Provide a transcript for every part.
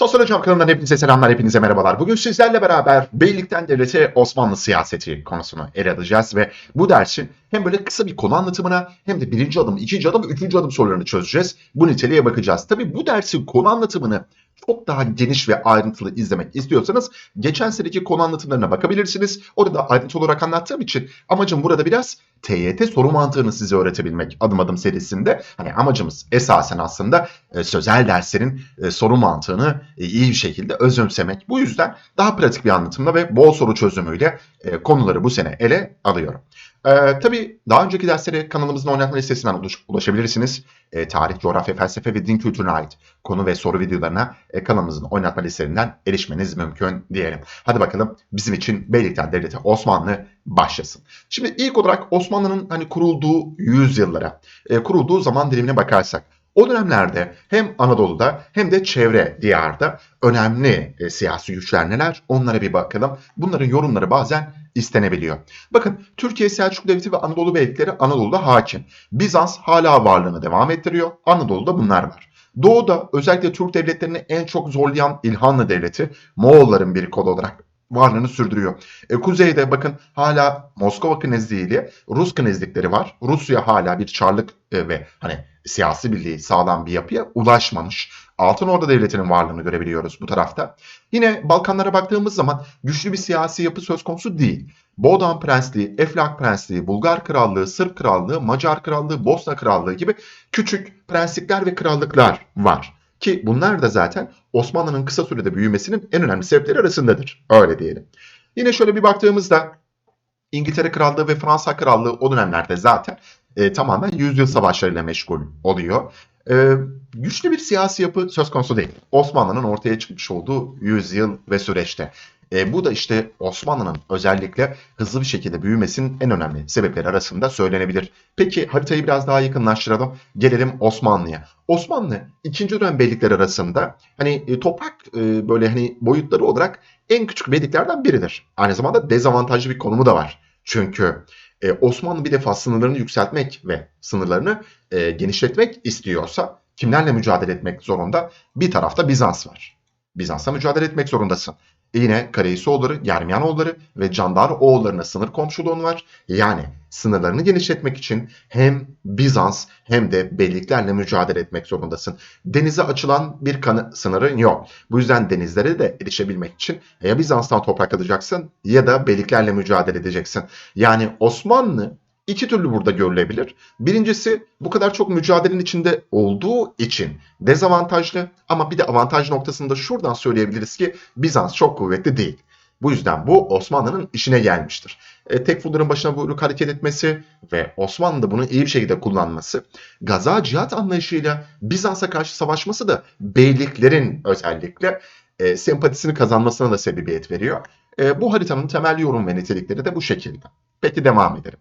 Sosyal Hocam kanalından hepinize selamlar, hepinize merhabalar. Bugün sizlerle beraber Beylikten Devleti Osmanlı siyaseti konusunu ele alacağız ve bu dersin hem böyle kısa bir konu anlatımına hem de birinci adım, ikinci adım, üçüncü adım sorularını çözeceğiz. Bu niteliğe bakacağız. Tabii bu dersin konu anlatımını çok daha geniş ve ayrıntılı izlemek istiyorsanız geçen seneki konu anlatımlarına bakabilirsiniz. Orada ayrıntılı olarak anlattığım için amacım burada biraz TYT soru mantığını size öğretebilmek adım adım serisinde. Hani amacımız esasen aslında e, sözel derslerin e, soru mantığını e, iyi bir şekilde özümsemek. Bu yüzden daha pratik bir anlatımla ve bol soru çözümüyle e, konuları bu sene ele alıyorum. Ee, tabii daha önceki derslere kanalımızın oynatma listesinden ulaş- ulaşabilirsiniz. Ee, tarih, coğrafya, felsefe ve din kültürüne ait konu ve soru videolarına e, kanalımızın oynatma listelerinden erişmeniz mümkün diyelim. Hadi bakalım bizim için Beylikten Devleti Osmanlı başlasın. Şimdi ilk olarak Osmanlı'nın hani kurulduğu yüzyıllara, e, kurulduğu zaman dilimine bakarsak o dönemlerde hem Anadolu'da hem de çevre diyarda önemli e, siyasi güçler neler onlara bir bakalım. Bunların yorumları bazen istenebiliyor. Bakın Türkiye Selçuklu Devleti ve Anadolu Beylikleri Anadolu'da hakim. Bizans hala varlığını devam ettiriyor. Anadolu'da bunlar var. Doğu'da özellikle Türk devletlerini en çok zorlayan İlhanlı Devleti Moğolların bir kolu olarak varlığını sürdürüyor. E, kuzeyde bakın hala Moskova Knezliği Rus Knezlikleri var. Rusya hala bir çarlık e, ve hani siyasi birliği sağlam bir yapıya ulaşmamış. Altın Orda Devleti'nin varlığını görebiliyoruz bu tarafta. Yine Balkanlara baktığımız zaman güçlü bir siyasi yapı söz konusu değil. Boğdan Prensliği, Eflak Prensliği, Bulgar Krallığı, Sırp Krallığı, Macar Krallığı, Bosna Krallığı gibi küçük prenslikler ve krallıklar var. Ki bunlar da zaten Osmanlı'nın kısa sürede büyümesinin en önemli sebepleri arasındadır. Öyle diyelim. Yine şöyle bir baktığımızda İngiltere Krallığı ve Fransa Krallığı o dönemlerde zaten e, tamamen yüzyıl savaşlarıyla meşgul oluyor. E, güçlü bir siyasi yapı söz konusu değil. Osmanlı'nın ortaya çıkmış olduğu yüzyıl ve süreçte. E, bu da işte Osmanlı'nın özellikle hızlı bir şekilde büyümesinin en önemli sebepleri arasında söylenebilir. Peki haritayı biraz daha yakınlaştıralım. Gelelim Osmanlı'ya. Osmanlı ikinci dönem beylikler arasında hani e, toprak e, böyle hani boyutları olarak en küçük beyliklerden biridir. Aynı zamanda dezavantajlı bir konumu da var. Çünkü e, Osmanlı bir defa sınırlarını yükseltmek ve sınırlarını e, genişletmek istiyorsa kimlerle mücadele etmek zorunda? Bir tarafta Bizans var. Bizans'la mücadele etmek zorundasın. Yine Karayüzoğulları, Germiyanoğulları ve Candar oğullarına sınır komşuluğun var. Yani sınırlarını genişletmek için hem Bizans hem de beyliklerle mücadele etmek zorundasın. Denize açılan bir kanı, sınırın yok. Bu yüzden denizlere de erişebilmek için ya Bizans'tan toprak alacaksın ya da beyliklerle mücadele edeceksin. Yani Osmanlı iki türlü burada görülebilir. Birincisi bu kadar çok mücadelenin içinde olduğu için dezavantajlı ama bir de avantaj noktasında şuradan söyleyebiliriz ki Bizans çok kuvvetli değil. Bu yüzden bu Osmanlı'nın işine gelmiştir. E, Tekfurların başına buyruk hareket etmesi ve Osmanlı bunu iyi bir şekilde kullanması, gaza cihat anlayışıyla Bizans'a karşı savaşması da beyliklerin özellikle e, sempatisini kazanmasına da sebebiyet veriyor. E, bu haritanın temel yorum ve nitelikleri de bu şekilde. Peki devam edelim.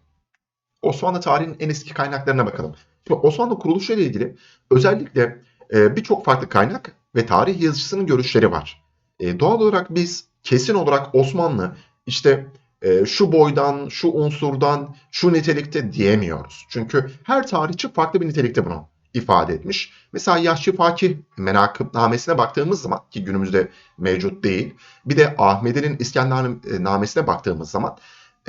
Osmanlı tarihinin en eski kaynaklarına bakalım. Şimdi Osmanlı kuruluşu ile ilgili özellikle e, birçok farklı kaynak ve tarih yazıcısının görüşleri var. E, doğal olarak biz kesin olarak Osmanlı işte e, şu boydan, şu unsurdan, şu nitelikte diyemiyoruz. Çünkü her tarihçi farklı bir nitelikte bunu ifade etmiş. Mesela Yahşi Fakih menakıbnamesine baktığımız zaman ki günümüzde mevcut değil. Bir de Ahmedi'nin İskendernamesine baktığımız zaman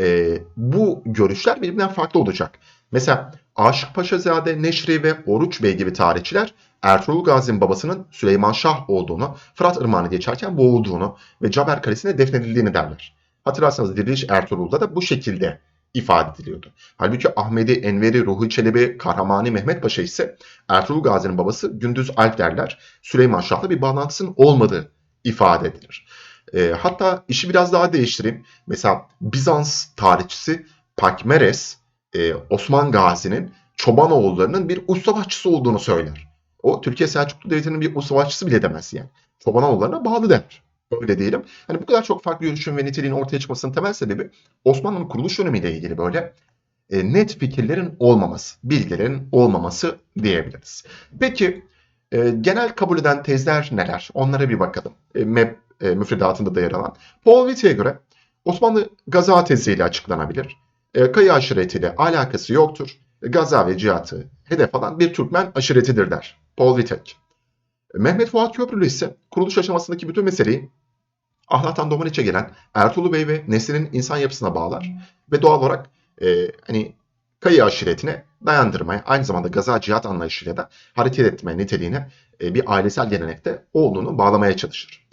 e, bu görüşler birbirinden farklı olacak. Mesela Aşık Paşazade, Neşri ve Oruç Bey gibi tarihçiler Ertuğrul Gazi'nin babasının Süleyman Şah olduğunu, Fırat Irmağı'nı geçerken boğulduğunu ve Caber Kalesi'ne defnedildiğini derler. Hatırlarsanız Diriliş Ertuğrul'da da bu şekilde ifade ediliyordu. Halbuki Ahmedi, Enveri, Ruhi Çelebi, Kahramani, Mehmet Paşa ise Ertuğrul Gazi'nin babası Gündüz Alp derler. Süleyman Şah'la bir bağlantısının olmadığı ifade edilir. E, hatta işi biraz daha değiştireyim. Mesela Bizans tarihçisi Pakmeres, e, Osman Gazi'nin Çobanoğullarının bir uç savaşçısı olduğunu söyler. O Türkiye Selçuklu Devleti'nin bir uç savaşçısı bile demez yani. Çobanoğullarına bağlı der. Öyle diyelim. Hani bu kadar çok farklı görüşün ve niteliğin ortaya çıkmasının temel sebebi Osmanlı'nın kuruluş dönemiyle ilgili böyle e, net fikirlerin olmaması, bilgilerin olmaması diyebiliriz. Peki e, genel kabul eden tezler neler? Onlara bir bakalım. E, e, müfredatında da yer alan. Paul Witte'ye göre Osmanlı Gaza teziyle açıklanabilir. E, Kaya aşiretiyle alakası yoktur. Gaza ve cihatı hedef alan bir Türkmen aşiretidir der Paul Wittek. Mehmet Fuat Köprülü ise kuruluş aşamasındaki bütün meseleyi Ahlat'tan Domaniç'e gelen Ertuğrul Bey ve neslinin insan yapısına bağlar ve doğal olarak e, hani Kayı aşiretine dayandırmaya, aynı zamanda gaza cihat anlayışıyla da hareket etme niteliğine e, bir ailesel gelenekte olduğunu bağlamaya çalışır.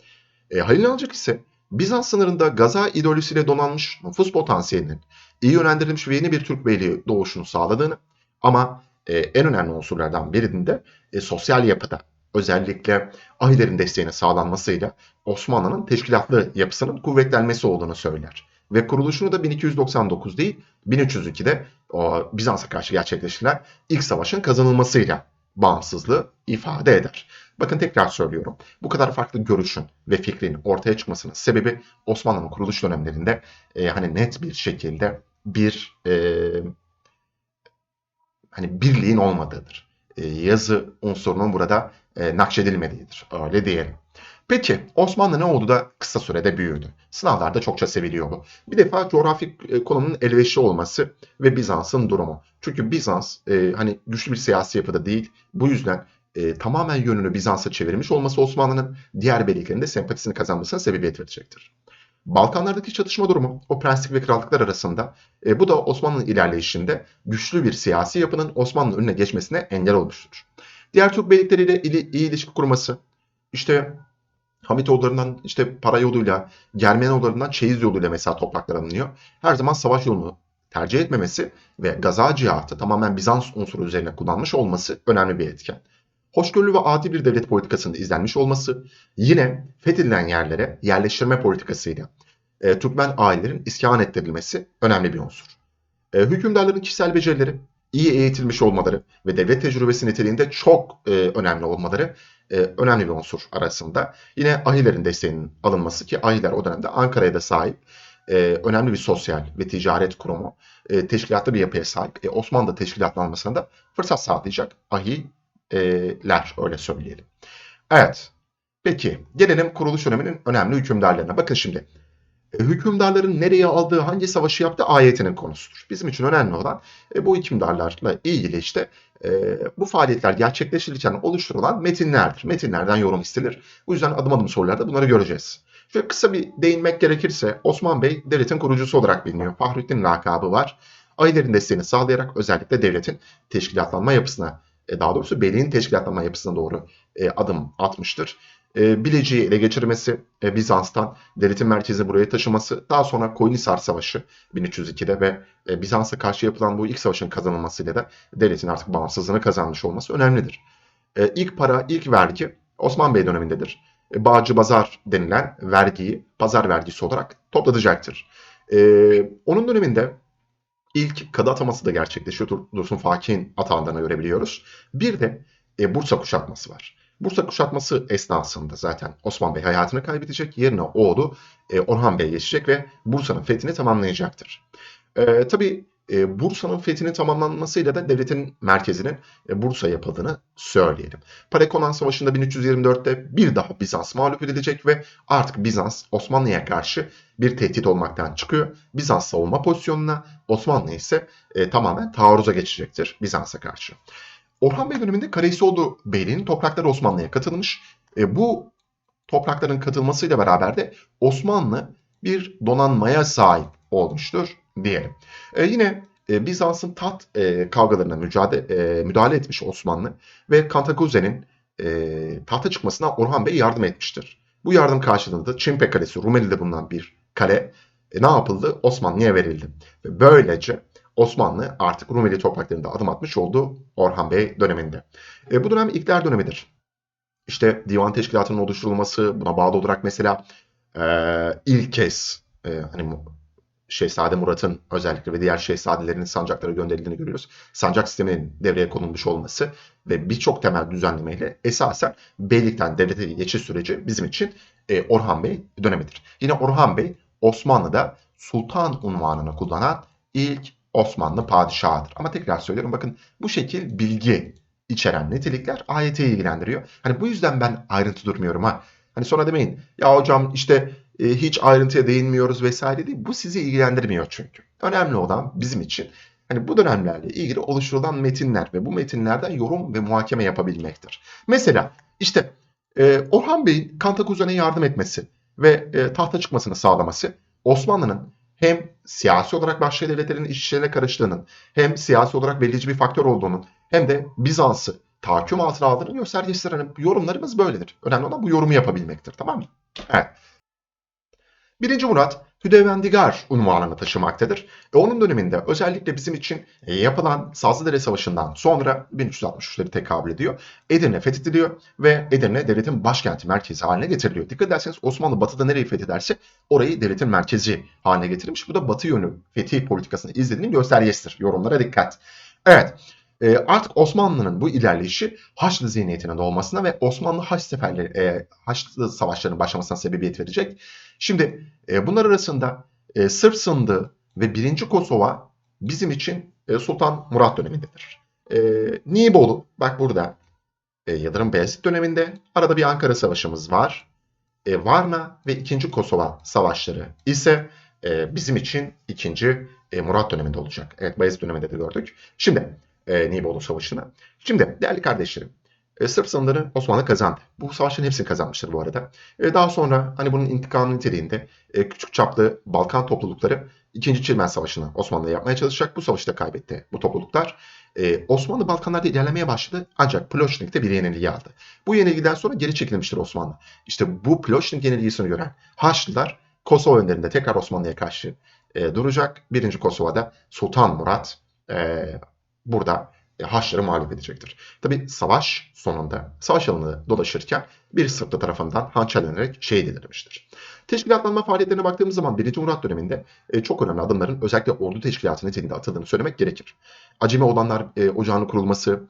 E, Halil Alcak ise Bizans sınırında gaza ideolojisiyle donanmış nüfus potansiyelinin iyi yönlendirilmiş ve yeni bir Türk beyliği doğuşunu sağladığını ama e, en önemli unsurlardan birinin de e, sosyal yapıda özellikle ahilerin desteğine sağlanmasıyla Osmanlı'nın teşkilatlı yapısının kuvvetlenmesi olduğunu söyler. Ve kuruluşunu da 1299 değil 1302'de o Bizans'a karşı gerçekleştirilen ilk savaşın kazanılmasıyla bağımsızlığı ifade eder. Bakın tekrar söylüyorum. Bu kadar farklı görüşün ve fikrin ortaya çıkmasının sebebi Osmanlı'nın kuruluş dönemlerinde e, hani net bir şekilde bir e, hani birliğin olmadığıdır. E, yazı unsurunun burada e, nakşedilmediğidir. Öyle diyelim. Peki Osmanlı ne oldu da kısa sürede büyüdü? Sınavlarda çokça seviliyor bu. Bir defa coğrafik e, konunun elverişli olması ve Bizans'ın durumu. Çünkü Bizans e, hani güçlü bir siyasi yapıda değil. Bu yüzden e, tamamen yönünü Bizans'a çevirmiş olması Osmanlı'nın diğer beyliklerin de sempatisini kazanmasına sebebiyet verecektir. Balkanlardaki çatışma durumu o prenslik ve krallıklar arasında e, bu da Osmanlı'nın ilerleyişinde güçlü bir siyasi yapının Osmanlı'nın önüne geçmesine engel olmuştur. Diğer Türk beylikleriyle ili, iyi ilişki kurması, işte Hamitoğullarından işte para yoluyla, Germenoğullarından çeyiz yoluyla mesela topraklar alınıyor. Her zaman savaş yolunu tercih etmemesi ve gaza cihatı tamamen Bizans unsuru üzerine kullanmış olması önemli bir etken. Hoşgörülü ve adil bir devlet politikasının izlenmiş olması, yine fethedilen yerlere yerleştirme politikasıyla e, Türkmen ailelerin iskan ettirilmesi önemli bir unsur. E, hükümdarların kişisel becerileri, iyi eğitilmiş olmaları ve devlet tecrübesi niteliğinde çok e, önemli olmaları e, önemli bir unsur arasında. Yine ahilerin desteğinin alınması ki ahiler o dönemde Ankara'ya da sahip e, önemli bir sosyal ve ticaret kurumu, e, teşkilatlı bir yapıya sahip. E, Osmanlı teşkilatlanmasına da fırsat sağlayacak ahiler öyle söyleyelim. Evet. Peki gelelim kuruluş döneminin önemli hükümdarlarına. Bakın şimdi e, hükümdarların nereye aldığı, hangi savaşı yaptığı ayetinin konusudur. Bizim için önemli olan e, bu hükümdarlarla ilgili işte e, bu faaliyetler gerçekleştirirken oluşturulan metinlerdir. Metinlerden yorum istilir. Bu yüzden adım adım sorularda bunları göreceğiz. Şöyle kısa bir değinmek gerekirse Osman Bey devletin kurucusu olarak biliniyor. Fahrettin lakabı var. Ayların desteğini sağlayarak özellikle devletin teşkilatlanma yapısına, daha doğrusu beyliğin teşkilatlanma yapısına doğru e, adım atmıştır e, Bilecik'i ele geçirmesi, e, Bizans'tan devletin merkezi buraya taşıması, daha sonra Koyunhisar Savaşı 1302'de ve e, Bizans'a karşı yapılan bu ilk savaşın kazanılmasıyla da devletin artık bağımsızlığını kazanmış olması önemlidir. E, ilk para, ilk vergi Osman Bey dönemindedir. E, Bağcı Bazar denilen vergiyi pazar vergisi olarak toplatacaktır. E, onun döneminde ilk kadı ataması da gerçekleşiyor. Dursun Fakih'in atağından görebiliyoruz. Bir de e, Bursa kuşatması var. Bursa kuşatması esnasında zaten Osman Bey hayatını kaybedecek. Yerine oğlu e, Orhan Bey geçecek ve Bursa'nın fethini tamamlayacaktır. E, tabii e, Bursa'nın fethinin tamamlanmasıyla da devletin merkezinin e, Bursa yapıldığını söyleyelim. Parekonan Savaşı'nda 1324'te bir daha Bizans mağlup edilecek ve artık Bizans Osmanlı'ya karşı bir tehdit olmaktan çıkıyor. Bizans savunma pozisyonuna, Osmanlı ise e, tamamen taarruza geçecektir Bizans'a karşı. Orhan Bey döneminde Karayüzoğlu Beyliği'nin toprakları Osmanlı'ya katılmış. E, bu toprakların katılmasıyla beraber de Osmanlı bir donanmaya sahip olmuştur diyelim. E, yine e, Bizans'ın taht e, kavgalarına mücadele, e, müdahale etmiş Osmanlı ve Kantakuze'nin e, tahta çıkmasına Orhan Bey yardım etmiştir. Bu yardım karşılığında Çimpe Kalesi Rumeli'de bulunan bir kale e, ne yapıldı? Osmanlı'ya verildi. Ve böylece Osmanlı artık Rumeli topraklarında adım atmış oldu Orhan Bey döneminde. E, bu dönem ilkler dönemidir. İşte divan teşkilatının oluşturulması buna bağlı olarak mesela e, ilk kez e, hani Şehzade Murat'ın özellikle ve diğer şehzadelerin sancaklara gönderildiğini görüyoruz. Sancak sisteminin devreye konulmuş olması ve birçok temel düzenlemeyle esasen beylikten devlete geçiş süreci bizim için e, Orhan Bey dönemidir. Yine Orhan Bey Osmanlı'da sultan unvanını kullanan ilk Osmanlı padişahıdır. Ama tekrar söylüyorum bakın bu şekil bilgi içeren nitelikler ayeti ilgilendiriyor. Hani bu yüzden ben ayrıntı durmuyorum ha. Hani sonra demeyin ya hocam işte e, hiç ayrıntıya değinmiyoruz vesaire değil. Bu sizi ilgilendirmiyor çünkü. Önemli olan bizim için hani bu dönemlerle ilgili oluşturulan metinler ve bu metinlerden yorum ve muhakeme yapabilmektir. Mesela işte E, Orhan Bey'in Kantakuzen'e yardım etmesi ve e, tahta çıkmasını sağlaması Osmanlı'nın hem siyasi olarak başka devletlerin iç işlerine karıştığının hem siyasi olarak belirleyici bir faktör olduğunun hem de Bizans'ı tahakküm altına aldığının göstergesidir. Hani yorumlarımız böyledir. Önemli olan bu yorumu yapabilmektir. Tamam mı? Evet. Birinci Murat Hüdevendigar unvanını taşımaktadır. E, onun döneminde özellikle bizim için e, yapılan Sazlıdere Savaşı'ndan sonra 1363'leri tekabül ediyor. Edirne fethediliyor ve Edirne devletin başkenti merkezi haline getiriliyor. Dikkat ederseniz Osmanlı batıda nereyi fethederse orayı devletin merkezi haline getirmiş. Bu da batı yönü fetih politikasını izlediğinin göstergesidir. Yorumlara dikkat. Evet. E, artık Osmanlı'nın bu ilerleyişi Haçlı zihniyetinin doğmasına ve Osmanlı Haç seferleri, e, Haçlı savaşlarının başlamasına sebebiyet verecek. Şimdi e, bunlar arasında e, Sırp Sındı ve 1. Kosova bizim için e, Sultan Murat dönemindedir. E, Nibolu bak burada e, Yıldırım Beyazıt döneminde arada bir Ankara Savaşımız var. E, Varna ve 2. Kosova savaşları ise e, bizim için 2. E, Murat döneminde olacak. Evet Bayezid döneminde de gördük. Şimdi e, Nibolu Savaşı'nı. Şimdi değerli kardeşlerim e, Sırp sınırları Osmanlı kazandı. Bu savaşın hepsini kazanmıştır bu arada. E, daha sonra hani bunun intikamı niteliğinde e, küçük çaplı Balkan toplulukları 2. Çirmen Savaşı'nı Osmanlı'ya yapmaya çalışacak. Bu savaşta kaybetti bu topluluklar. E, Osmanlı Balkanlarda ilerlemeye başladı ancak Ploşnik'te bir yenilgi aldı. Bu yenilgiden sonra geri çekilmiştir Osmanlı. İşte bu Ploşnik yenilgisini gören Haçlılar Kosova önlerinde tekrar Osmanlı'ya karşı e, duracak. Birinci Kosova'da Sultan Murat e, burada e, Haçlıları mağlup edecektir. Tabi savaş sonunda savaş alanı dolaşırken bir Sırplı tarafından hançerlenerek şehit edilmiştir. Teşkilatlanma faaliyetlerine baktığımız zaman 1. Murat döneminde e, çok önemli adımların özellikle ordu teşkilatı niteliğinde atıldığını söylemek gerekir. Acemi olanlar e, ocağının kurulması,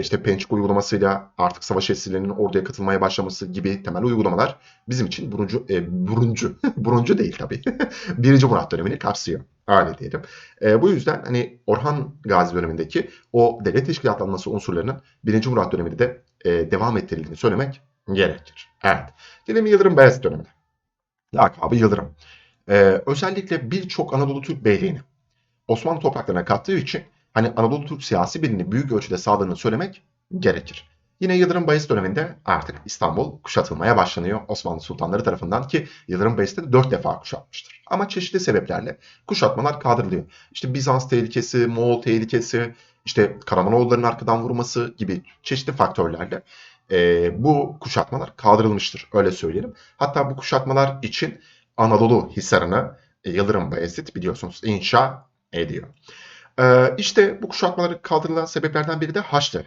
işte Pençik uygulamasıyla artık savaş esirlerinin orduya katılmaya başlaması gibi temel uygulamalar bizim için buruncu, e, buruncu, buruncu değil tabii. 1. Murat dönemini kapsıyor. Öyle diyelim. E, bu yüzden hani Orhan Gazi dönemindeki o devlet teşkilatlanması unsurlarının 1. Murat döneminde de e, devam ettirildiğini söylemek gerekir. Evet. Gelelim Yıldırım Beyazıt dönemine. Lakabı Yıldırım. E, özellikle birçok Anadolu Türk beyliğini Osmanlı topraklarına kattığı için hani Anadolu Türk siyasi birini büyük ölçüde sağladığını söylemek gerekir. Yine Yıldırım Bayezid döneminde artık İstanbul kuşatılmaya başlanıyor Osmanlı sultanları tarafından ki Yıldırım Bayezid de 4 defa kuşatmıştır. Ama çeşitli sebeplerle kuşatmalar kaldırılıyor. İşte Bizans tehlikesi, Moğol tehlikesi, işte Karamanoğulların arkadan vurması gibi çeşitli faktörlerle e, bu kuşatmalar kaldırılmıştır öyle söyleyelim. Hatta bu kuşatmalar için Anadolu Hisarı'nı e, Yıldırım Bayezid biliyorsunuz inşa ediyor. E, işte bu kuşatmaları kaldırılan sebeplerden biri de Haçlı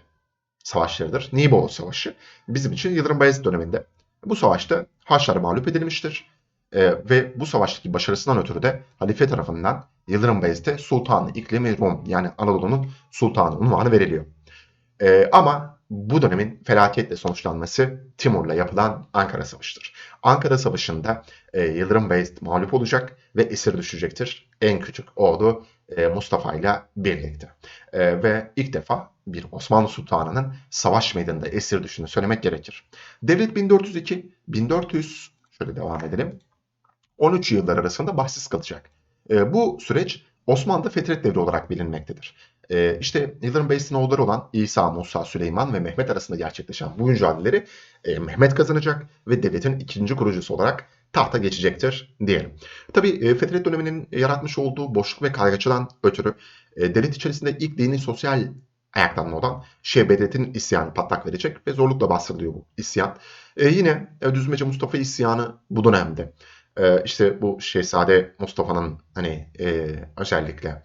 savaşlarıdır. Nibolu Savaşı bizim için Yıldırım Bayezid döneminde. Bu savaşta Haçlar mağlup edilmiştir. E, ve bu savaştaki başarısından ötürü de halife tarafından Yıldırım Bayezid'e Sultan İklimi Rum yani Anadolu'nun sultanı unvanı veriliyor. E, ama bu dönemin felaketle sonuçlanması Timur'la yapılan Ankara Savaşı'dır. Ankara Savaşı'nda e, Yıldırım Beyazıt mağlup olacak ve esir düşecektir. En küçük oğlu e, Mustafa ile birlikte. E, ve ilk defa bir Osmanlı Sultanı'nın savaş meydanında esir düştüğünü söylemek gerekir. Devlet 1402, 1400 şöyle devam edelim. 13 yıllar arasında bahsiz kalacak. E, bu süreç Osmanlı'da Fetret Devri olarak bilinmektedir. E, işte Yıldırım Bey'sin oğulları olan İsa, Musa, Süleyman ve Mehmet arasında gerçekleşen bu mücadeleleri e, Mehmet kazanacak ve devletin ikinci kurucusu olarak tahta geçecektir diyelim. Tabii e, Fetret döneminin yaratmış olduğu boşluk ve kaygıçıdan ötürü e, devlet içerisinde ilk dini sosyal ayaklanma olan Şehbedet'in isyanı patlak verecek ve zorlukla bastırılıyor bu isyan. E, yine Düzmece Mustafa isyanı bu dönemde. E, işte bu Şehzade Mustafa'nın hani e, özellikle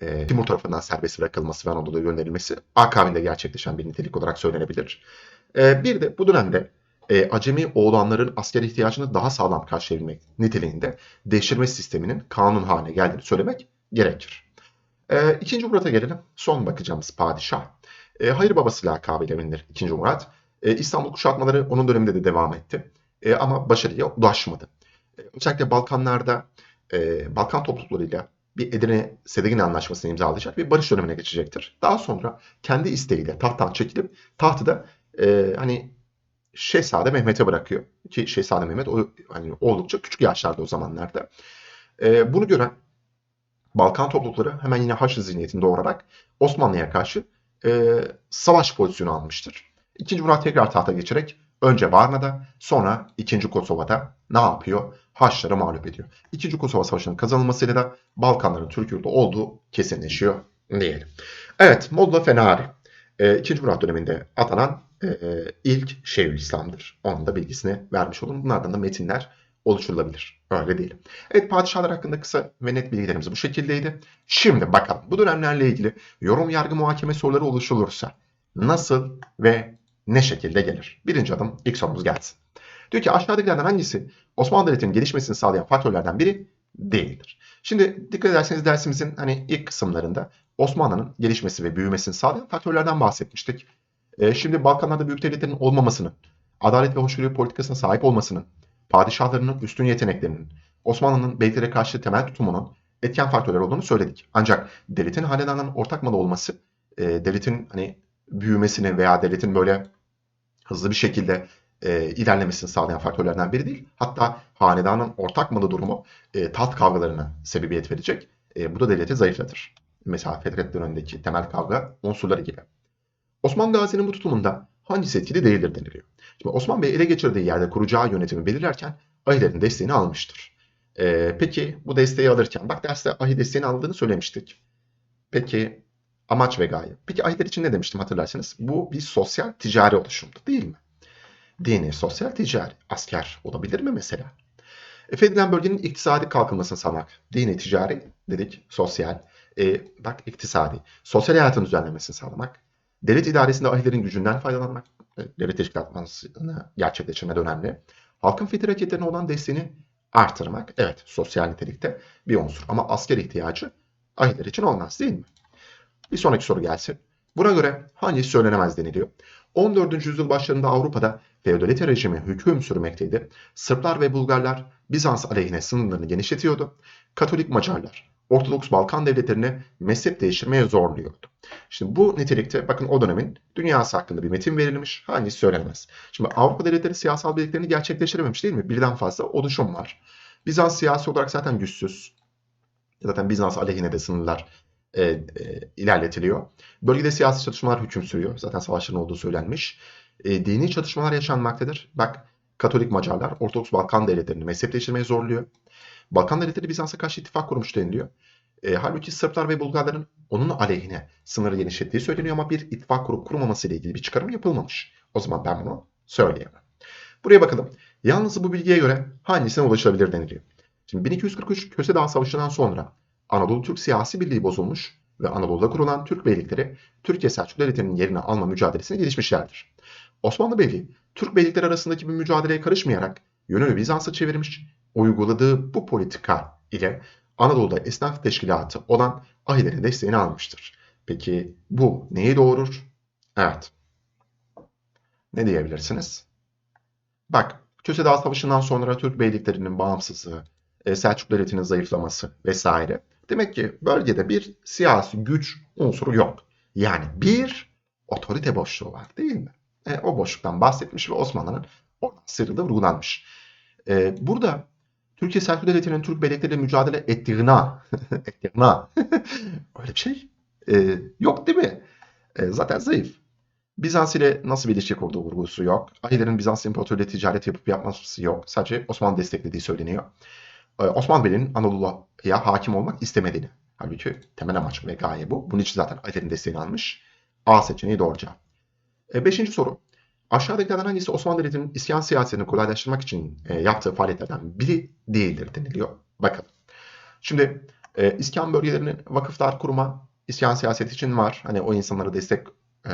e, Timur tarafından serbest bırakılması ve Anadolu'ya gönderilmesi akabinde gerçekleşen bir nitelik olarak söylenebilir. E, bir de bu dönemde e, acemi oğlanların asker ihtiyacını daha sağlam karşılayabilmek niteliğinde devşirme sisteminin kanun haline geldiğini söylemek gerekir. E, ikinci Murat'a gelelim. Son bakacağımız padişah. E, hayır babası lakabıyla bilinir ikinci Murat. E, İstanbul kuşatmaları onun döneminde de devam etti. E, ama başarıya ulaşmadı. E, özellikle Balkanlarda e, Balkan topluluklarıyla bir Edirne Sedegin Anlaşması'nı imzalayacak ve barış dönemine geçecektir. Daha sonra kendi isteğiyle tahttan çekilip tahtı da e, hani Şehzade Mehmet'e bırakıyor. Ki Şehzade Mehmet o, hani oldukça küçük yaşlarda o zamanlarda. E, bunu gören Balkan toplulukları hemen yine Haçlı zihniyetini doğurarak Osmanlı'ya karşı e, savaş pozisyonu almıştır. İkinci Murat tekrar tahta geçerek Önce Varna'da sonra 2. Kosova'da ne yapıyor? Haçları mağlup ediyor. 2. Kosova Savaşı'nın kazanılmasıyla da Balkanların Türk yurdu olduğu kesinleşiyor diyelim. Evet Molla Fenari. E, 2. Murat döneminde atanan e, ilk Şeyhülislam'dır. Onun da bilgisini vermiş olun. Bunlardan da metinler oluşturulabilir. Öyle değil. Evet padişahlar hakkında kısa ve net bilgilerimiz bu şekildeydi. Şimdi bakalım bu dönemlerle ilgili yorum yargı muhakeme soruları oluşturulursa nasıl ve ne şekilde gelir? Birinci adım ilk sorumuz gelsin. Diyor ki aşağıdakilerden hangisi Osmanlı Devleti'nin gelişmesini sağlayan faktörlerden biri değildir? Şimdi dikkat ederseniz dersimizin hani ilk kısımlarında Osmanlı'nın gelişmesi ve büyümesini sağlayan faktörlerden bahsetmiştik. Ee, şimdi Balkanlarda büyük devletlerin olmamasının, adalet ve hoşgörü politikasına sahip olmasının, padişahlarının üstün yeteneklerinin, Osmanlı'nın beyliklere karşı temel tutumunun etken faktörler olduğunu söyledik. Ancak devletin hanedanın ortak malı olması, e, devletin hani büyümesini veya devletin böyle hızlı bir şekilde e, ilerlemesini sağlayan faktörlerden biri değil. Hatta hanedanın ortak malı durumu e, taht kavgalarına sebebiyet verecek. E, bu da devleti zayıflatır. Mesela Fetret dönemindeki temel kavga unsurları gibi. Osman Gazi'nin bu tutumunda hangisi etkili değildir deniliyor. Şimdi Osman Bey ele geçirdiği yerde kuracağı yönetimi belirlerken ahilerin desteğini almıştır. Ee, peki bu desteği alırken, bak derste ahi desteğini aldığını söylemiştik. Peki amaç ve gaye. Peki ahiler için ne demiştim hatırlarsanız? Bu bir sosyal ticari oluşumdu değil mi? Dini, sosyal, ticari. Asker olabilir mi mesela? E, Fethedilen bölgenin iktisadi kalkınmasını sağlamak. Dini, ticari dedik, sosyal. E, bak iktisadi. Sosyal hayatın düzenlemesini sağlamak. Devlet idaresinde ahilerin gücünden faydalanmak. E, devlet teşkilatmasını gerçekleştirme önemli. Halkın fethi hareketlerine olan desteğini artırmak. Evet sosyal nitelikte bir unsur. Ama asker ihtiyacı ahiler için olmaz değil mi? Bir sonraki soru gelsin. Buna göre hangisi söylenemez deniliyor. 14. yüzyıl başlarında Avrupa'da feodalite rejimi hüküm sürmekteydi. Sırplar ve Bulgarlar Bizans aleyhine sınırlarını genişletiyordu. Katolik Macarlar Ortodoks Balkan devletlerini mezhep değiştirmeye zorluyordu. Şimdi bu nitelikte bakın o dönemin dünyası hakkında bir metin verilmiş. Hangisi söylenemez. Şimdi Avrupa devletleri siyasal birliklerini gerçekleştirememiş değil mi? Birden fazla oluşum var. Bizans siyasi olarak zaten güçsüz. Zaten Bizans aleyhine de sınırlar e, e, ilerletiliyor. Bölgede siyasi çatışmalar hüküm sürüyor. Zaten savaşların olduğu söylenmiş. E, dini çatışmalar yaşanmaktadır. Bak Katolik Macarlar Ortodoks Balkan devletlerini mezhepleştirmeye zorluyor. Balkan devletleri Bizans'a karşı ittifak kurmuş deniliyor. E, halbuki Sırplar ve Bulgarların onun aleyhine sınırı genişlettiği söyleniyor ama bir ittifak kurup kurmaması ile ilgili bir çıkarım yapılmamış. O zaman ben bunu söyleyemem. Buraya bakalım. Yalnız bu bilgiye göre hangisine ulaşılabilir deniliyor. Şimdi 1243 Köse Dağı Savaşı'ndan sonra Anadolu Türk siyasi birliği bozulmuş ve Anadolu'da kurulan Türk beylikleri Türkiye Selçuklu Devleti'nin yerini alma mücadelesine girişmişlerdir. Osmanlı Beyliği Türk beylikleri arasındaki bir mücadeleye karışmayarak yönünü Bizans'a çevirmiş, uyguladığı bu politika ile Anadolu'da esnaf teşkilatı olan ahilerin desteğini almıştır. Peki bu neyi doğurur? Evet. Ne diyebilirsiniz? Bak, Köse Savaşı'ndan sonra Türk beyliklerinin bağımsızlığı, e, Selçuklu Devleti'nin zayıflaması vesaire. Demek ki bölgede bir siyasi güç unsuru yok. Yani bir otorite boşluğu var değil mi? E, o boşluktan bahsetmiş ve Osmanlı'nın oradan sıyrıldığı vurgulanmış. E, burada Türkiye Selçuklu Devleti'nin Türk beylikleriyle mücadele ettiğine, ettiğine öyle bir şey e, yok değil mi? E, zaten zayıf. Bizans ile nasıl bir ilişki kurduğu vurgusu yok. Ahilerin Bizans İmparatorluğu ticaret yapıp yapması yok. Sadece Osmanlı desteklediği söyleniyor. Ee, Osmanlı Bey'in Anadolu'ya hakim olmak istemediğini. Halbuki temel amaç ve gaye bu. Bunun için zaten Ahilerin desteğini almış. A seçeneği doğru cevap. E, beşinci soru. Aşağıdakilerden hangisi Osmanlı Devleti'nin isyan siyasetini kolaylaştırmak için e, yaptığı faaliyetlerden biri değildir deniliyor. Bakalım. Şimdi e, iskan bölgelerini vakıflar kurma isyan siyaseti için var. Hani o insanlara destek e,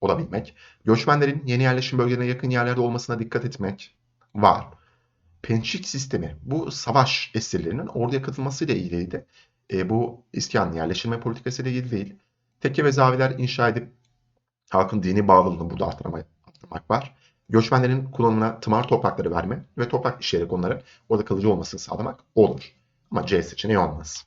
olabilmek. Göçmenlerin yeni yerleşim bölgelerine yakın yerlerde olmasına dikkat etmek var. Pençik sistemi bu savaş esirlerinin orduya katılmasıyla ilgiliydi. E, bu iskan yerleştirme politikası ile ilgili değil. Tekke ve zaviler inşa edip halkın dini bağlılığını burada arttırmak, arttırmak var. Göçmenlerin kullanımına tımar toprakları verme ve toprak işleyerek onların orada kalıcı olmasını sağlamak olur. Ama C seçeneği olmaz.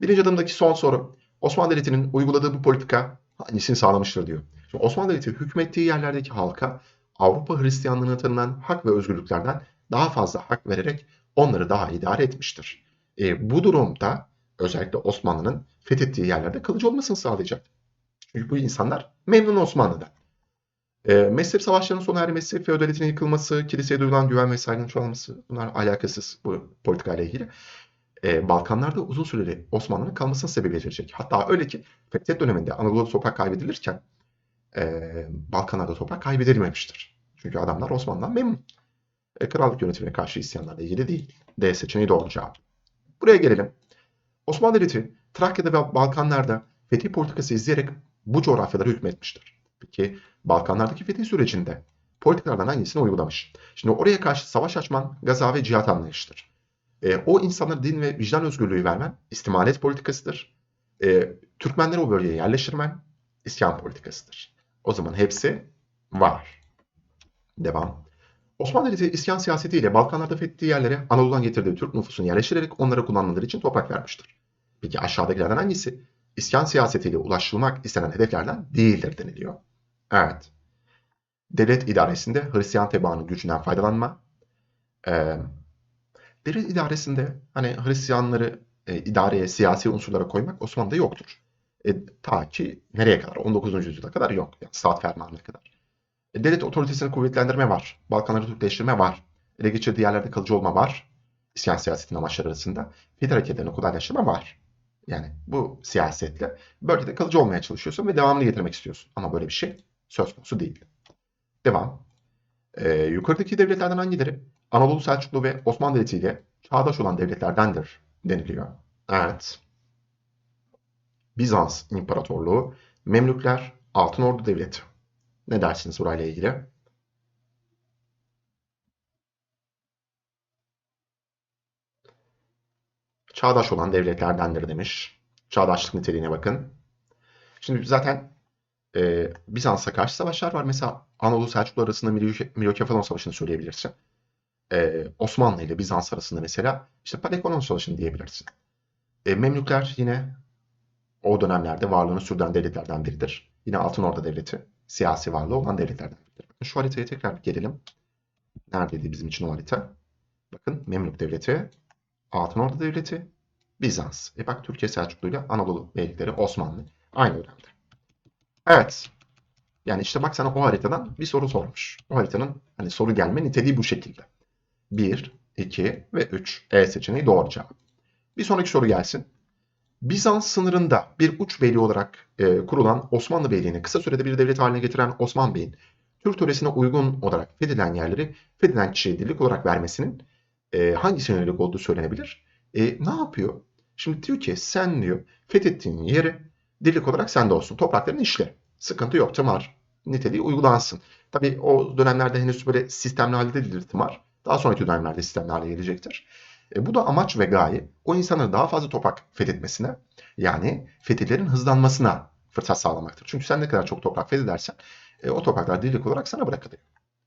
Birinci adımdaki son soru. Osmanlı Devleti'nin uyguladığı bu politika hangisini sağlamıştır diyor. Şimdi Osmanlı Devleti hükmettiği yerlerdeki halka Avrupa Hristiyanlığına tanınan hak ve özgürlüklerden daha fazla hak vererek onları daha idare etmiştir. E, bu durumda özellikle Osmanlı'nın fethettiği yerlerde kalıcı olmasını sağlayacak. Çünkü bu insanlar memnun Osmanlı'dan. E, mezhep savaşlarının sona ermesi, mezhep feodalitinin yıkılması, kiliseye duyulan güven ve saygının çoğalması bunlar alakasız bu politikayla ilgili. E, Balkanlarda uzun süreli Osmanlı'nın kalmasına sebep verecek. Hatta öyle ki Fethet döneminde Anadolu'da toprak kaybedilirken e, Balkanlarda toprak kaybedilmemiştir. Çünkü adamlar Osmanlı'dan memnun. E, krallık yönetimine karşı isyanlarla ilgili değil. D seçeneği doğru cevap. Buraya gelelim. Osmanlı Devleti Trakya'da ve Balkanlarda fetih politikası izleyerek bu coğrafyalara hükmetmiştir. Peki Balkanlardaki fetih sürecinde politikalardan hangisini uygulamış? Şimdi oraya karşı savaş açman gaza ve cihat anlayıştır. E, o insanlara din ve vicdan özgürlüğü vermen istimalet politikasıdır. E, Türkmenleri o bölgeye yerleştirmen isyan politikasıdır. O zaman hepsi var. Devam. Osmanlı Devleti isyan siyasetiyle Balkanlarda fethettiği yerlere Anadolu'dan getirdiği Türk nüfusunu yerleştirerek onlara kullanmaları için toprak vermiştir. Peki aşağıdakilerden hangisi isyan siyasetiyle ulaşılmak istenen hedeflerden değildir deniliyor. Evet. Devlet idaresinde Hristiyan tebaanın gücünden faydalanma. Ee, devlet idaresinde hani Hristiyanları e, idareye, siyasi unsurlara koymak Osmanlı'da yoktur. E, ta ki nereye kadar? 19. yüzyıla kadar yok. Yani saat fermanına kadar. E, devlet otoritesini kuvvetlendirme var. Balkanları Türkleştirme var. Ele geçirdiği yerlerde kalıcı olma var. İsyan siyasetinin amaçları arasında. Fetih hareketlerini kolaylaştırma var. Yani bu siyasetle bölgede kalıcı olmaya çalışıyorsun ve devamını getirmek istiyorsun. Ama böyle bir şey söz konusu değil. Devam. Ee, yukarıdaki devletlerden hangileri Anadolu Selçuklu ve Osmanlı Devleti ile çağdaş olan devletlerdendir deniliyor. Evet. Bizans İmparatorluğu, Memlükler, Altın Ordu Devleti. Ne dersiniz burayla ilgili? Çağdaş olan devletlerdendir demiş. Çağdaşlık niteliğine bakın. Şimdi zaten e, Bizans'a karşı savaşlar var. Mesela Anadolu Selçuklu arasında Milyokefalon Savaşı'nı söyleyebilirsin. E, Osmanlı ile Bizans arasında mesela işte Palekonon Savaşı'nı diyebilirsin. E, Memlükler yine o dönemlerde varlığını sürdüren devletlerden biridir. Yine Altın Orda Devleti siyasi varlığı olan devletlerden biridir. Şu haritaya tekrar bir gelelim. Neredeydi bizim için o harita? Bakın Memlük Devleti, Altın Orda Devleti, Bizans. E bak Türkiye Selçuklu ile Anadolu beylikleri Osmanlı. Aynı dönemde. Evet. Yani işte bak sana o haritadan bir soru sormuş. O haritanın hani soru gelme niteliği bu şekilde. 1, 2 ve 3. E seçeneği doğru cevap. Bir sonraki soru gelsin. Bizans sınırında bir uç beyliği olarak e, kurulan Osmanlı Beyliği'ni kısa sürede bir devlet haline getiren Osman Bey'in Türk töresine uygun olarak fethedilen yerleri fethedilen kişiye dirlik olarak vermesinin e, hangisine yönelik olduğu söylenebilir? E, ne yapıyor? Şimdi diyor ki sen diyor fethettiğin yeri dirlik olarak sende olsun. Topraklarını işle. Sıkıntı yok tımar. Niteliği uygulansın. Tabii o dönemlerde henüz böyle sistemli halde değildir tımar. Daha sonraki dönemlerde sistemli hale gelecektir. E, bu da amaç ve gaye o insanların daha fazla toprak fethetmesine yani fetihlerin hızlanmasına fırsat sağlamaktır. Çünkü sen ne kadar çok toprak fethedersen e, o topraklar dirlik olarak sana bırakılıyor.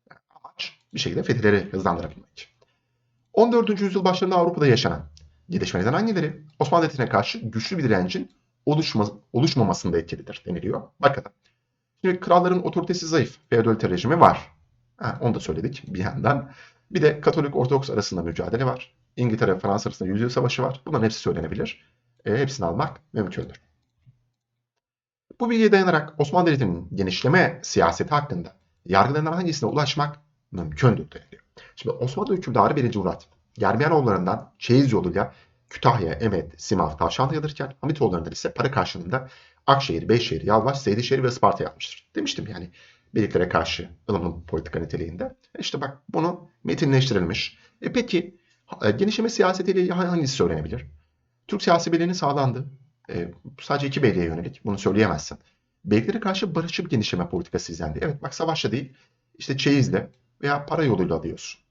Yani amaç bir şekilde fetihleri hızlandırabilmek. 14. yüzyıl başlarında Avrupa'da yaşanan gelişmelerden hangileri Osmanlı Devleti'ne karşı güçlü bir direncin oluşma, oluşmamasında etkilidir deniliyor. Bakalım. Şimdi kralların otoritesi zayıf. Feodalite rejimi var. Ha, onu da söyledik bir yandan. Bir de Katolik Ortodoks arasında mücadele var. İngiltere ve Fransa arasında yüzyıl savaşı var. Bunların hepsi söylenebilir. E, hepsini almak mümkündür. Bu bilgiye dayanarak Osmanlı Devleti'nin genişleme siyaseti hakkında yargılarından hangisine ulaşmak mümkündür deniliyor. Şimdi Osmanlı hükümdarı 1. Murat, Germiyanoğullarından çeyiz yoluyla Kütahya, Emet, Simav, Tavşanlı alırken Hamitoğullarından ise para karşılığında Akşehir, Beyşehir, Yalvaç, Seydişehir ve Sparta yapmıştır. Demiştim yani birliklere karşı ılımlı politika niteliğinde. E işte bak bunu metinleştirilmiş. E peki genişleme siyasetiyle hangisi söylenebilir? Türk siyasi birliğinin sağlandı. E, sadece iki beyliğe yönelik. Bunu söyleyemezsin. Beyliklere karşı barışçı bir genişleme politikası izlendi. Evet bak savaşla değil, işte çeyizle veya para yoluyla alıyorsun.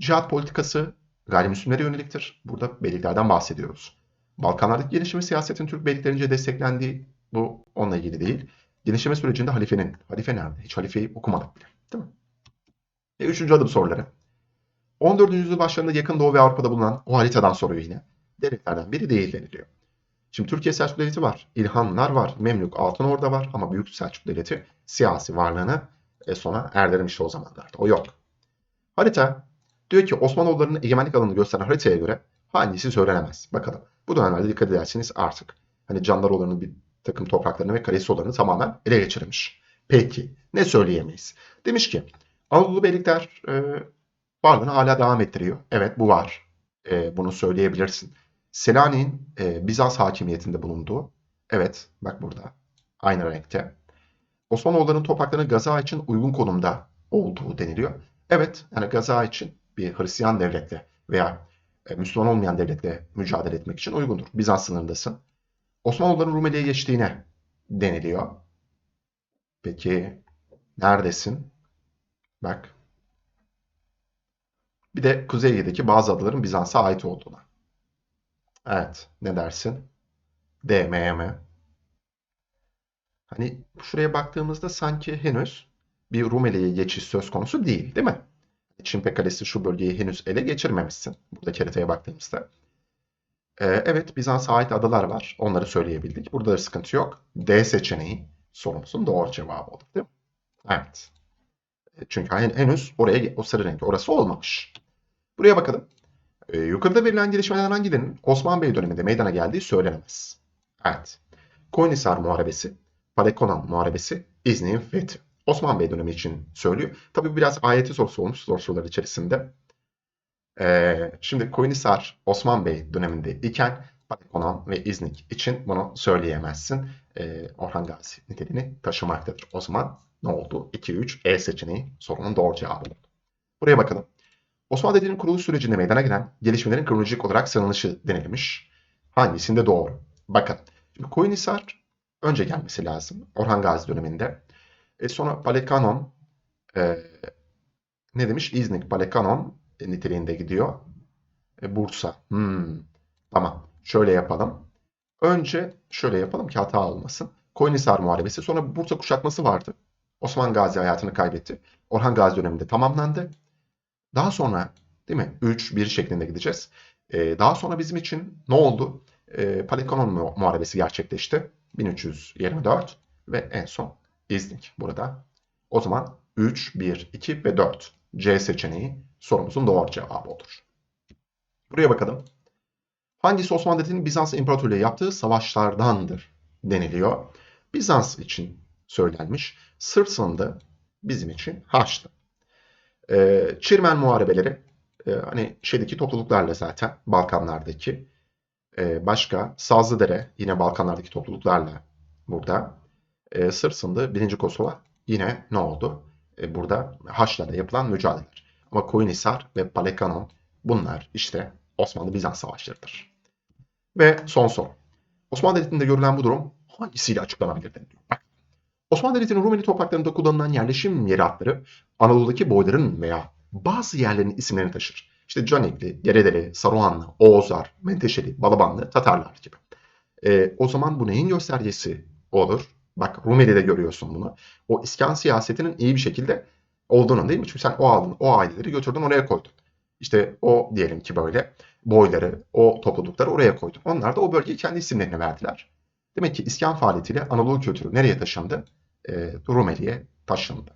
Cihat politikası gayrimüslimlere yöneliktir. Burada beyliklerden bahsediyoruz. Balkanlardaki gelişme siyasetin Türk beyliklerince desteklendiği bu onunla ilgili değil. Genişleme sürecinde halifenin, halife nerede? Hiç halifeyi okumadık bile. Değil mi? Ve üçüncü adım soruları. 14. yüzyıl başlarında yakın Doğu ve Avrupa'da bulunan o haritadan soruyor yine. Devletlerden biri değil deniliyor. Şimdi Türkiye Selçuklu Devleti var. İlhanlar var. Memlük Altın Orda var. Ama Büyük Selçuklu Devleti siyasi varlığını e, sona erdirmişti o zamanlarda. O yok. Harita diyor ki Osmanoğulları'nın egemenlik alanını gösteren haritaya göre hangisi söylenemez. Bakalım. Bu dönemlerde dikkat ederseniz artık hani Candaroğulları'nın bir takım topraklarını ve Karahisoğulları'nı tamamen ele geçirmiş. Peki ne söyleyemeyiz? Demiş ki Anadolu beylikler e, varlığını hala devam ettiriyor. Evet bu var. E, bunu söyleyebilirsin. Selanik'in e, Bizans hakimiyetinde bulunduğu. Evet bak burada. Aynı renkte. Osmanoğulları'nın topraklarının Gaza için uygun konumda olduğu deniliyor. Evet yani Gaza için bir Hristiyan devletle veya e, Müslüman olmayan devletle mücadele etmek için uygundur. Bizans sınırındasın. Osmanoğulları'nın Rumeli'ye geçtiğine deniliyor. Peki neredesin? Bak. Bir de Kuzey Ege'deki bazı adaların Bizans'a ait olduğuna. Evet, ne dersin? D, M, M. Hani şuraya baktığımızda sanki henüz bir Rumeli'ye geçiş söz konusu değil, değil mi? Çimpe Kalesi şu bölgeyi henüz ele geçirmemişsin. Buradaki haritaya baktığımızda. Ee, evet, Bizans'a ait adalar var. Onları söyleyebildik. Burada da sıkıntı yok. D seçeneği sorumuzun doğru cevabı olur, değil mi? Evet. Çünkü hen- henüz oraya o sarı renk orası olmamış. Buraya bakalım. Ee, yukarıda verilen gelişmelerden hangilerinin Osman Bey döneminde meydana geldiği söylenemez. Evet. Koyunhisar Muharebesi, Palekonan Muharebesi, İznik'in fethi. Osman Bey dönemi için söylüyor. Tabii bu biraz ayeti sorusu olmuş zor sorular içerisinde. Ee, şimdi Koyunhisar Osman Bey döneminde iken Palekonan ve İznik için bunu söyleyemezsin. Ee, Orhan Gazi niteliğini taşımaktadır. O zaman ne oldu? 2-3 E seçeneği sorunun doğru cevabı. Buraya bakalım. Osmanlı Devleti'nin kuruluş sürecinde meydana gelen gelişmelerin kronolojik olarak sıralanışı denilmiş. Hangisinde doğru? Bakın. Şimdi Koyunhisar önce gelmesi lazım. Orhan Gazi döneminde. E sonra Palekanon e, ne demiş? İznik Palekanon e, niteliğinde gidiyor. E, Bursa. Hmm. Tamam. Şöyle yapalım. Önce şöyle yapalım ki hata olmasın. Koyunhisar Muharebesi sonra Bursa kuşatması vardı. Osman Gazi hayatını kaybetti. Orhan Gazi döneminde tamamlandı. Daha sonra değil mi? 3-1 şeklinde gideceğiz. Ee, daha sonra bizim için ne oldu? Ee, Palekanon mu- Muharebesi gerçekleşti. 1324 ve en son İznik burada. O zaman 3, 1, 2 ve 4 C seçeneği sorumuzun doğru cevabı olur. Buraya bakalım. Hangisi Osmanlı Devleti'nin Bizans İmparatorluğu yaptığı savaşlardandır deniliyor. Bizans için söylenmiş. Sırp sınırında bizim için Haçlı. Ee, Çirmen muharebeleri e, hani şeydeki topluluklarla zaten Balkanlardaki Ee, başka Sazlıdere yine Balkanlardaki topluluklarla burada ee, Sırp sınırı 1. Kosova yine ne oldu? Ee, burada Haçlılarla yapılan mücadeleler. Ama Koyunhisar ve Palekanon bunlar işte Osmanlı-Bizans savaşlarıdır. Ve son soru. Osmanlı Devleti'nde görülen bu durum hangisiyle açıklanabilir deniliyor. Bak. Osmanlı Devleti'nin Rumeli topraklarında kullanılan yerleşim yeri adları Anadolu'daki boyların veya bazı yerlerin isimlerini taşır. İşte Canikli, Geredeli, Saruhanlı, Oğuzlar, Menteşeli, Balabanlı, Tatarlar gibi. Ee, o zaman bu neyin göstergesi olur? Bak Rumeli'de görüyorsun bunu. O iskan siyasetinin iyi bir şekilde olduğunu değil mi? Çünkü sen o aldın, o aileleri götürdün oraya koydun. İşte o diyelim ki böyle boyları, o toplulukları oraya koydun. Onlar da o bölgeye kendi isimlerini verdiler. Demek ki iskan faaliyetiyle Anadolu kültürü nereye taşındı? Ee, Rumeli'ye taşındı.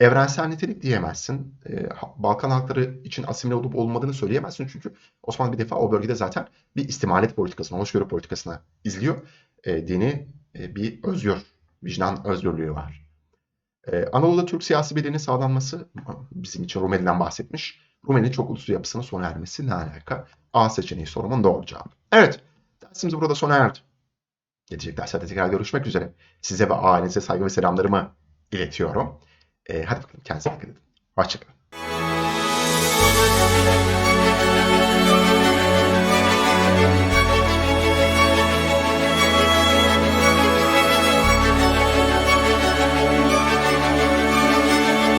Evrensel nitelik diyemezsin. Ha- Balkan halkları için asimile olup olmadığını söyleyemezsin. Çünkü Osmanlı bir defa o bölgede zaten bir istimalet politikasına, hoşgörü politikasına izliyor. Ee, dini e, bir özgür, vicdan özgürlüğü var. Ee, Anadolu'da Türk siyasi birliğinin sağlanması bizim için Rumeli'den bahsetmiş. Rumeli'nin çok uluslu yapısının sona ermesi ne alaka? A seçeneği sorumun doğru cevabı. Evet, dersimiz burada sona erdi. Gelecek derslerde tekrar görüşmek üzere. Size ve ailenize saygı ve selamlarımı iletiyorum. E, hadi bakalım kendinize dikkat edin. Hoşçakalın.